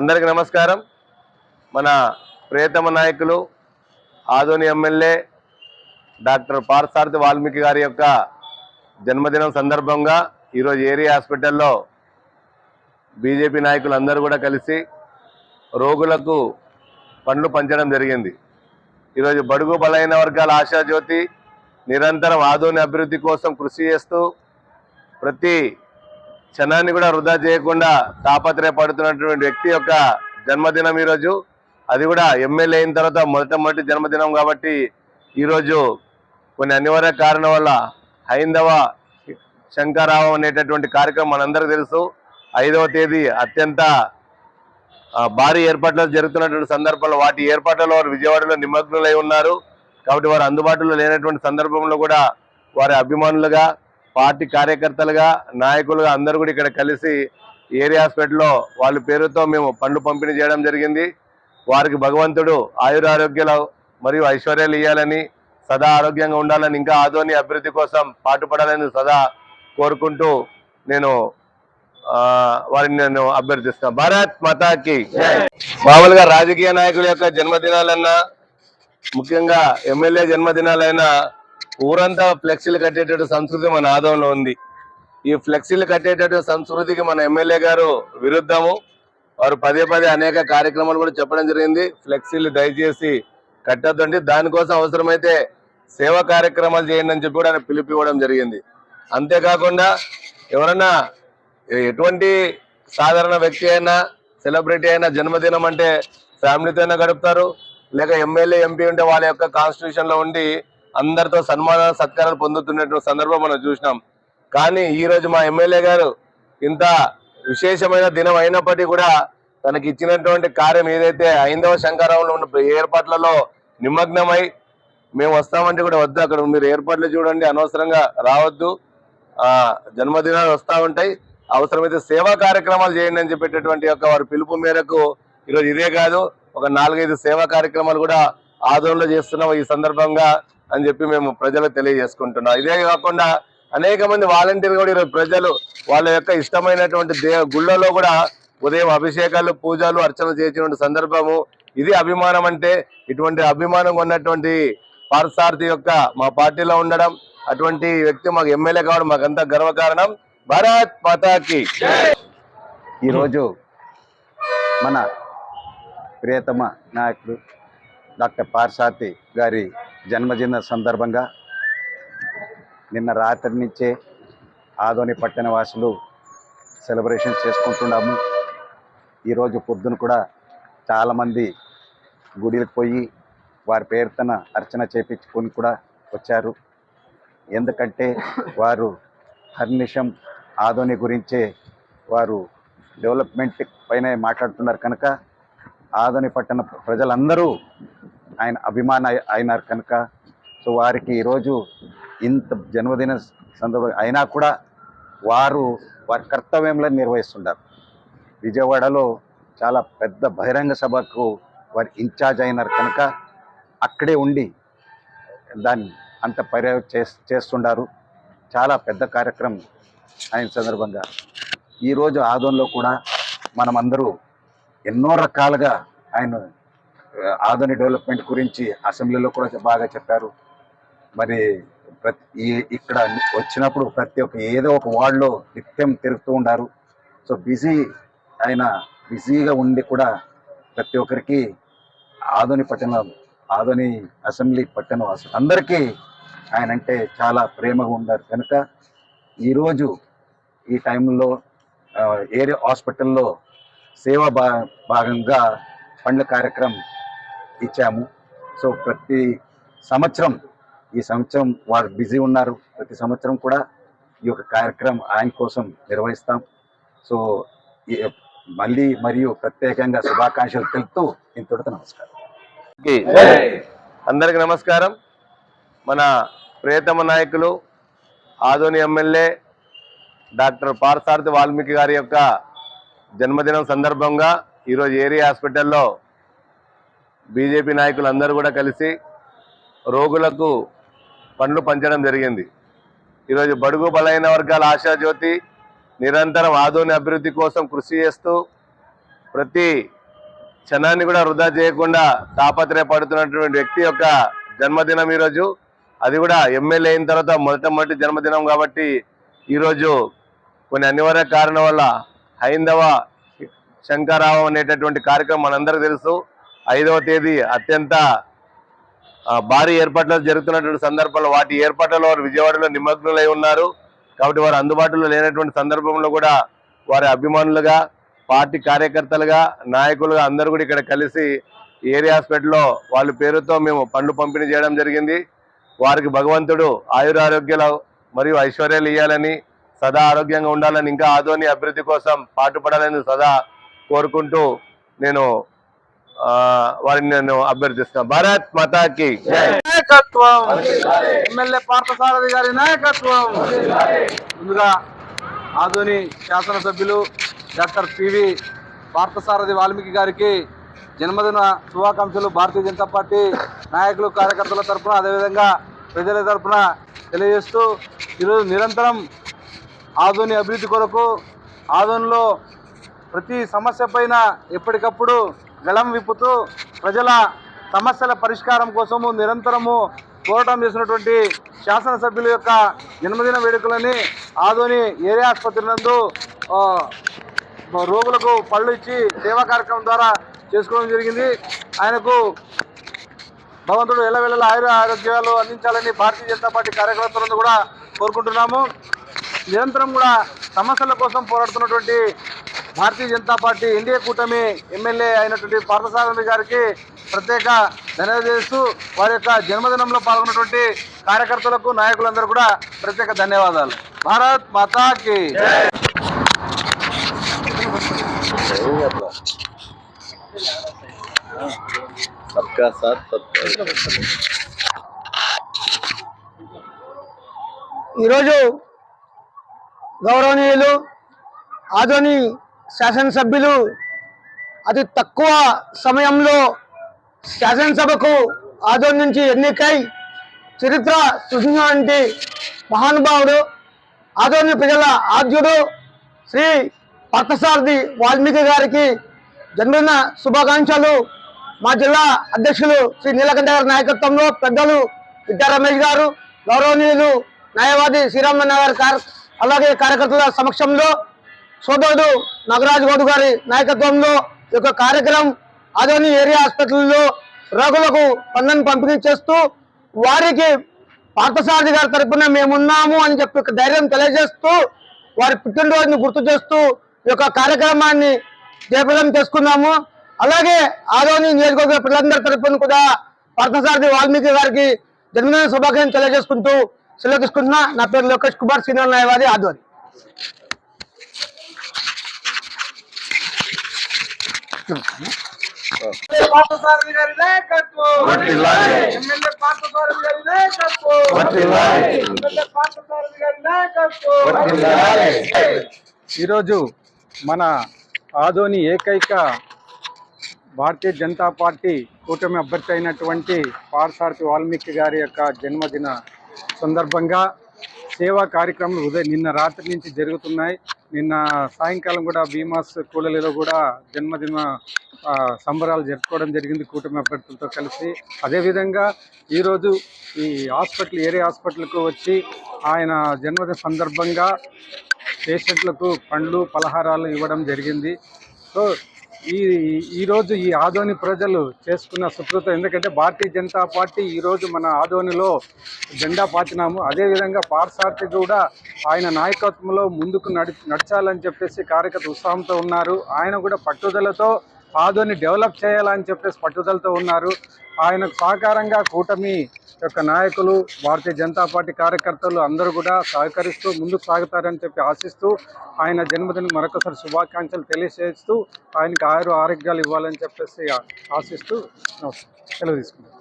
అందరికి నమస్కారం. మన ప్రియతమ నాయకులు ఆదోని ఎమ్మెల్యే డాక్టర్ పార్సార్థి వాల్మీకి గారి యొక్క జన్మదినం సందర్భంగా ఈరోజు ఏరియా హాస్పిటల్లో బీజేపీ నాయకులు అందరూ కూడా కలిసి రోగులకు పండ్లు పంచడం జరిగింది. ఈరోజు బడుగు బలైన వర్గాల ఆశాజ్యోతి నిరంతరం ఆదోని అభివృద్ధి కోసం కృషి చేస్తూ ప్రతి క్షణాన్ని కూడా వృధా చేయకుండా తాపత్రయపడుతున్నటువంటి వ్యక్తి యొక్క జన్మదినం ఈరోజు. అది కూడా ఎమ్మెల్యే అయిన తర్వాత మొట్టమొదటి జన్మదినం కాబట్టి ఈరోజు కొన్ని అనివార్య కారణం వల్ల హైందవ శంకరావం అనేటటువంటి కార్యక్రమం మనందరికీ తెలుసు. ఐదవ తేదీ అత్యంత భారీ ఏర్పాట్లు జరుగుతున్నటువంటి సందర్భంలో వాటి ఏర్పాట్లలో వారు విజయవాడలో నిమగ్నులై ఉన్నారు. కాబట్టి వారు అందుబాటులో లేనటువంటి సందర్భంలో కూడా వారి అభిమానులుగా పార్టీ కార్యకర్తలుగా నాయకులుగా అందరూ కూడా ఇక్కడ కలిసి ఏరియా హాస్పిటల్లో వాళ్ళ పేరుతో మేము పండ్లు పంపిణీ చేయడం జరిగింది. వారికి భగవంతుడు ఆయురారోగ్యాలు మరియు ఐశ్వర్యాలు ఇవ్వాలని సదా ఆరోగ్యంగా ఉండాలని ఇంకా ఆదోని అభివృద్ధి కోసం పాటుపడాలని సదా కోరుకుంటూ నేను వారిని నేను అభ్యర్థిస్తాను భారత్ మాతాకి మామూలుగా రాజకీయ నాయకుల యొక్క జన్మదినాలన్నా ముఖ్యంగా ఎమ్మెల్యే జన్మదినాలైనా ఊరంతా ఫ్లెక్సీలు కట్టేటట్టు సంస్కృతి మన ఆదంలో ఉంది. ఈ ఫ్లెక్సీలు కట్టేటట్టు సంస్కృతికి మన ఎమ్మెల్యే గారు విరుద్ధము. వారు పదే పదే అనేక కార్యక్రమాలు కూడా చెప్పడం జరిగింది. ఫ్లెక్సీలు దయచేసి కట్టద్దండి. దానికోసం అవసరమైతే సేవా కార్యక్రమాలు చేయండి అని చెప్పి కూడా ఆయన పిలుపు ఇవ్వడం జరిగింది. అంతేకాకుండా ఎవరన్నా ఎటువంటి సాధారణ వ్యక్తి అయినా సెలబ్రిటీ అయినా జన్మదినం అంటే ఫ్యామిలీతో అయినా గడుపుతారు. లేక ఎమ్మెల్యే ఎంపీ ఉంటే వాళ్ళ యొక్క కాన్స్టిట్యూషన్లో ఉండి అందరితో సన్మాన సత్కారాలు పొందుతున్నటువంటి సందర్భం మనం చూసినాం. కానీ ఈరోజు మా ఎమ్మెల్యే గారు ఇంత విశేషమైన దినం అయినప్పటికీ కూడా తనకి ఇచ్చినటువంటి కార్యం ఏదైతే ఐందవ శంకరంలో ఉన్న ఏర్పాట్లలో నిమగ్నమై మేము వస్తామంటే కూడా వద్దు అక్కడ మీరు ఏర్పాట్లు చూడండి అనవసరంగా రావద్దు. ఆ జన్మదినాలు వస్తూ ఉంటాయి. అవసరమైతే సేవా కార్యక్రమాలు చేయండి అని చెప్పేటటువంటి యొక్క వారి పిలుపు మేరకు ఈరోజు ఇదే కాదు ఒక నాలుగైదు సేవా కార్యక్రమాలు కూడా ఆధ్వర్యంలో చేస్తున్నాం. ఈ సందర్భంగా అని చెప్పి మేము ప్రజలకు తెలియజేసుకుంటున్నాం. ఇదే కాకుండా అనేక మంది వాలంటీర్ కూడా ఈరోజు ప్రజలు వాళ్ళ యొక్క ఇష్టమైనటువంటి దే గుళ్ళలో కూడా ఉదయం అభిషేకాలు పూజలు అర్చన చేసినటువంటి సందర్భము. ఇది అభిమానం అంటే ఇటువంటి అభిమానం ఉన్నటువంటి పార్థసారథి యొక్క మా పార్టీలో ఉండడం అటువంటి వ్యక్తి మాకు ఎమ్మెల్యే కావడం మాకంతా గర్వకారణం. భారత్ మాతాకి ఈరోజు మన ప్రియతమ నాయకుడు డాక్టర్ పార్సాతి గారి జన్మదిన సందర్భంగా నిన్న రాత్రి నుంచే ఆదోని పట్టణ వాసులు సెలబ్రేషన్ చేసుకుంటున్నాము. ఈరోజు పొద్దున కూడా చాలామంది గుడికి పోయి వారి పేరుతన అర్చన చేపించుకొని కూడా వచ్చారు. ఎందుకంటే వారు హర్నిషం ఆదోని గురించే వారు డెవలప్మెంట్ పైన మాట్లాడుతున్నారు. కనుక ఆదోని పట్టణ ప్రజలందరూ ఆయన అభిమాన అయినారు కనుక. సో వారికి ఈరోజు ఇంత జన్మదిన సందర్భం అయినా కూడా వారు వారి కర్తవ్యంలో నిర్వహిస్తున్నారు విజయవాడలో చాలా పెద్ద బహిరంగ సభకు వారి ఇన్ఛార్జ్ అయినారు కనుక అక్కడే ఉండి దాన్ని అంత పర్య చేస్తుండారు చాలా పెద్ద కార్యక్రమం ఆయన సందర్భంగా. ఈరోజు ఆదోన్లో కూడా మనమందరూ ఎన్నో రకాలుగా ఆయన ఆధునిక డెవలప్మెంట్ గురించి అసెంబ్లీలో కూడా బాగా చెప్పారు. మరి ప్రతి ఇక్కడ వచ్చినప్పుడు ప్రతి ఒక్క ఏదో ఒక వార్డులో నిత్యం తిరుగుతూ ఉండారు. సో బిజీ ఆయన బిజీగా ఉండి కూడా ప్రతి ఒక్కరికి ఆధుని పట్టణం ఆదోని అసెంబ్లీ పట్టణ వాసులు అందరికీ ఆయన అంటే చాలా ప్రేమగా ఉన్నారు కనుక ఈరోజు ఈ టైంలో ఏరియా హాస్పిటల్లో సేవ భా భాగంగా పండ్ల కార్యక్రమం ఇచ్చాము. సో ప్రతి సంవత్సరం ఈ సంవత్సరం వారు బిజీ ఉన్నారు. ప్రతి సంవత్సరం కూడా ఈ యొక్క కార్యక్రమం ఆయన కోసం నిర్వహిస్తాం. సో ఈ- మళ్ళీ మరియు ప్రత్యేకంగా శుభాకాంక్షలు తెలుపుతూ ఇంతటితో నమస్కారం. కి అందరికి నమస్కారం. మన ప్రియతమ నాయకులు ఆదోని ఎమ్మెల్యే డాక్టర్ పార్థసారథి వాల్మీకి గారి యొక్క జన్మదినం సందర్భంగా ఈరోజు ఏరియా హాస్పిటల్లో బీజేపీ నాయకులు అందరూ కూడా కలిసి రోగులకు పండ్లు పంచడం జరిగింది. ఈరోజు బడుగు బలైన వర్గాల ఆశాజ్యోతి నిరంతరం ఆధునిక అభివృద్ధి కోసం కృషి చేస్తూ ప్రతి క్షణాన్ని కూడా వృధా చేయకుండా తాపత్రయపడుతున్నటువంటి వ్యక్తి యొక్క జన్మదినం ఈరోజు. అది కూడా ఎమ్మెల్యే అయిన తర్వాత మొదట మొదటి జన్మదినం కాబట్టి ఈరోజు కొన్ని అనివార్య కారణం వల్ల హైందవ శంకరావం అనేటటువంటి కార్యక్రమం మనందరికీ తెలుసు. ఐదవ తేదీ అత్యంత భారీ ఏర్పాట్లు జరుగుతున్నటువంటి సందర్భంలో వాటి ఏర్పాట్లలో వారు విజయవాడలో నిమగ్నులై ఉన్నారు. కాబట్టి వారు అందుబాటులో లేనటువంటి సందర్భంలో కూడా వారి అభిమానులుగా పార్టీ కార్యకర్తలుగా నాయకులుగా అందరూ కూడా ఇక్కడ కలిసి ఏరియా హాస్పిటల్లో వాళ్ళ పేరుతో మేము పండ్లు పంపిణీ చేయడం జరిగింది. వారికి భగవంతుడు ఆయురారోగ్యాలు మరియు ఐశ్వర్యాలు ఇవ్వాలని సదా ఆరోగ్యంగా ఉండాలని ఇంకా ఆధోని అభివృద్ధి కోసం పాటుపడాలని సదా కోరుకుంటూ నేను వారిని నేను అభ్యర్థిస్తున్నా. భారత్ మాతాకి నాయకత్వం. ఎమ్మెల్యే పార్థసారథి గారి నాయకత్వం. ముందుగా ఆధుని శాసనసభ్యులు డాక్టర్ పివి పార్థసారథి వాల్మీకి గారికి జన్మదిన శుభాకాంక్షలు. భారతీయ జనతా పార్టీ నాయకులు కార్యకర్తల తరఫున అదేవిధంగా ప్రజల తరఫున తెలియజేస్తూ ఈరోజు నిరంతరం ఆధుని అభివృద్ధి కొరకు ఆధునిలో ప్రతి సమస్య పైన ఎప్పటికప్పుడు గళం విప్పుతూ ప్రజల సమస్యల పరిష్కారం కోసము నిరంతరము పోరాటం చేసినటువంటి శాసనసభ్యుల యొక్క జన్మదిన వేడుకలని ఆదోని ఏరియా ఆసుపత్రి నందు రోగులకు పళ్ళు ఇచ్చి సేవా కార్యక్రమం ద్వారా చేసుకోవడం జరిగింది. ఆయనకు భగవంతుడు ఎల్లవెల్లల ఆయుర ఆరోగ్యాలు అందించాలని భారతీయ జనతా పార్టీ కార్యకర్తలను కూడా కోరుకుంటున్నాము. నిరంతరం కూడా సమస్యల కోసం పోరాడుతున్నటువంటి భారతీయ జనతా పార్టీ ఎన్డీఏ కూటమి ఎమ్మెల్యే అయినటువంటి పార్థసారథి గారికి ప్రత్యేక ధన్యవాదాలు చేస్తూ వారి యొక్క జన్మదినంలో పాల్గొన్నటువంటి కార్యకర్తలకు నాయకులందరూ కూడా ప్రత్యేక ధన్యవాదాలు. భారత్ మాతాకి ఈరోజు గౌరవనీయులు ఆదోని శాసనసభ్యులు అతి తక్కువ సమయంలో శాసనసభకు ఆదోని నుంచి ఎన్నికై చరిత్ర సృష్టించినటువంటి మహానుభావుడు ఆదోని ప్రజల ఆద్యుడు శ్రీ పార్థసారథి వాల్మీకి గారికి జన్మదిన శుభాకాంక్షలు. మా జిల్లా అధ్యక్షులు శ్రీ నీలకంఠ గారి నాయకత్వంలో పెద్దలు విద్యా రమేష్ గారు గౌరవనీయులు న్యాయవాది శ్రీరామన్న గారి అలాగే కార్యకర్తల సమక్షంలో సోదరుడు నగరాజు గౌడ్ గారి నాయకత్వంలో ఈ యొక్క కార్యక్రమం ఆదోని ఏరియా హాస్పిటల్లో రోగులకు పన్నును పంపిణీ చేస్తూ వారికి పార్థసారథి గారి తరఫున మేమున్నాము అని చెప్పి ధైర్యం తెలియజేస్తూ వారి పుట్టినరోజుని గుర్తు చేస్తూ ఈ యొక్క కార్యక్రమాన్ని జయప్రదం చేసుకున్నాము. అలాగే ఆదోని నియోజకవర్గ ప్రజలందరి తరఫున కూడా పార్థసారథి వాల్మీకి గారికి జన్మదిన శుభాకాంక్షలు తెలియజేసుకుంటూ సెలవు నా పేరు లోకేష్ కుమార్ సీనియర్ న్యాయవాది ఆధ్వర్యం. పార్థసారథి గారి నాయకత్వం ఎమ్మెల్యే పార్థసారథి గారి నాయకత్వం ఎమ్మెల్యే పార్థసారథి గారి నాయకత్వం ఈరోజు మన ఆదోని ఏకైక భారతీయ జనతా పార్టీ కూటమి అభ్యర్థి అయినటువంటి పార్సారథి వాల్మీకి గారి యొక్క జన్మదిన సందర్భంగా సేవా కార్యక్రమాలు ఉదయం నిన్న రాత్రి నుంచి జరుగుతున్నాయి. నిన్న సాయంకాలం కూడా భీమాస్ కూలలిలో కూడా జన్మదిన సంబరాలు జరుపుకోవడం జరిగింది కూటమి అభ్యర్థులతో కలిసి. అదేవిధంగా ఈరోజు ఈ హాస్పిటల్ ఏరియా హాస్పిటల్కు వచ్చి ఆయన జన్మదిన సందర్భంగా పేషెంట్లకు పండ్లు పలహారాలు ఇవ్వడం జరిగింది. సో ఈ ఈరోజు ఈ ఆదోని ప్రజలు చేసుకున్న సుకృతం. ఎందుకంటే భారతీయ జనతా పార్టీ ఈరోజు మన ఆదోనిలో జెండా పాతినాము. అదేవిధంగా పార్సార్థి కూడా ఆయన నాయకత్వంలో ముందుకు నడి నడచాలని చెప్పేసి కార్యకర్త ఉత్సాహంతో ఉన్నారు. ఆయన కూడా పట్టుదలతో ఆదోని డెవలప్ చేయాలని చెప్పేసి పట్టుదలతో ఉన్నారు. ఆయనకు సహకారంగా కూటమి యొక్క నాయకులు భారతీయ జనతా పార్టీ కార్యకర్తలు అందరూ కూడా సహకరిస్తూ ముందుకు సాగుతారని చెప్పి ఆశిస్తూ ఆయన జన్మదిన మరొకసారి శుభాకాంక్షలు తెలియజేస్తూ ఆయనకు ఆయుర ఆరోగ్యాలు ఇవ్వాలని చెప్పేసి ఆశిస్తూ సెలవు తీసుకున్నాను